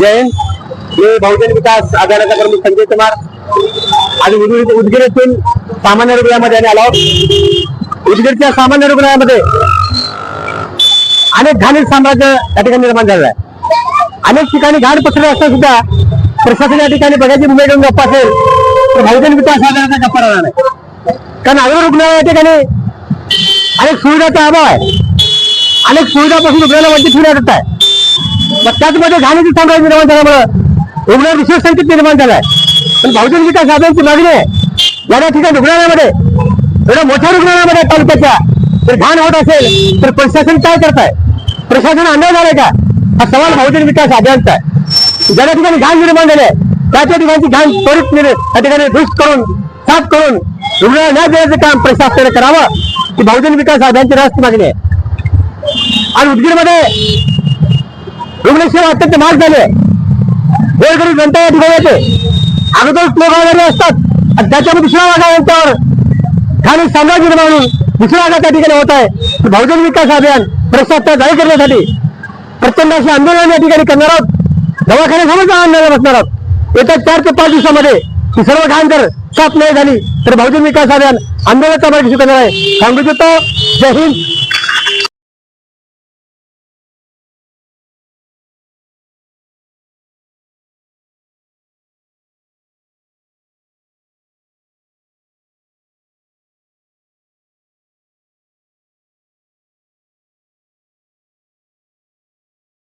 जय. हिंद मी बहुजन विकास आघाडीचा प्रमुख संजय कुमार. आणि उदगीर उदगीर येथील सामान्य रुग्णालयामध्ये आम्ही आलो उदगीरच्या सामान्य रुग्णालयामध्ये अनेक घाणीत साम्राज्य या ठिकाणी निर्माण झालेलं आहे. अनेक ठिकाणी घाण पसरले असता सुद्धा प्रशासन या ठिकाणी बघायची मुंबई घेऊन गप्पा असेल तर बहुजन विकास आघाडीचा गप्पा राहणार नाही. कारण आग्रा रुग्णालय या ठिकाणी अनेक सुविधाचा अभाव आहे. अनेक सुविधापासून रुग्णाला वंचित ठेवण्यात येत आहे. मग त्याचमध्ये घाणीचे साम्राज्य निर्माण झाल्यामुळं रुग्ण विशेष संख्येत निर्माण झालाय. पण बहुजन विकास आघाडीची मागणी आहे या ठिकाणी रुग्णालयामध्ये एवढ्या मोठ्या रुग्णालयामध्ये तालुक्याच्या जर घाण होत असेल तर प्रशासन काय करत आहे प्रशासन अन्याय झालाय का? हा सवाल बहुजन विकास अभियानचा आहे ज्या ठिकाणी घाण निर्माण झाले त्या त्या ठिकाणची घाण त्वरित त्या ठिकाणी दुष्ट करून साफ करून रुग्णाला न्याय देण्याचं काम प्रशासनाने करावं ही बहुजन विकास अभियानची रास्त मागणी आहे. आणि उदगीरमध्ये रुग्णसेवा अत्यंत महाग झाली. आहे गोरगरीब जनता या ठिकाणी येते अगोदर लोक वगैरे असतात. आणि त्याच्यामध्ये दुसरा वागा यांच्यावर. खाली साम्राज्य निर्माण दुसरा वागा त्या ठिकाणी होत आहे. बहुजन विकास अभियान प्रशासनात जाहीर करण्यासाठी प्रचंड असे आंदोलन या ठिकाणी करणार आहोत. दवाखान्यासमोर आंदोलन बसणार आहोत. येत्या चार ते पाच दिवसामध्ये ही सर्व घाण जर साफ नाही झाली तर बहुजन विकास अभियान आंदोलनाचा मार्ग करणार आहे. सांगू देतो जय हिंद.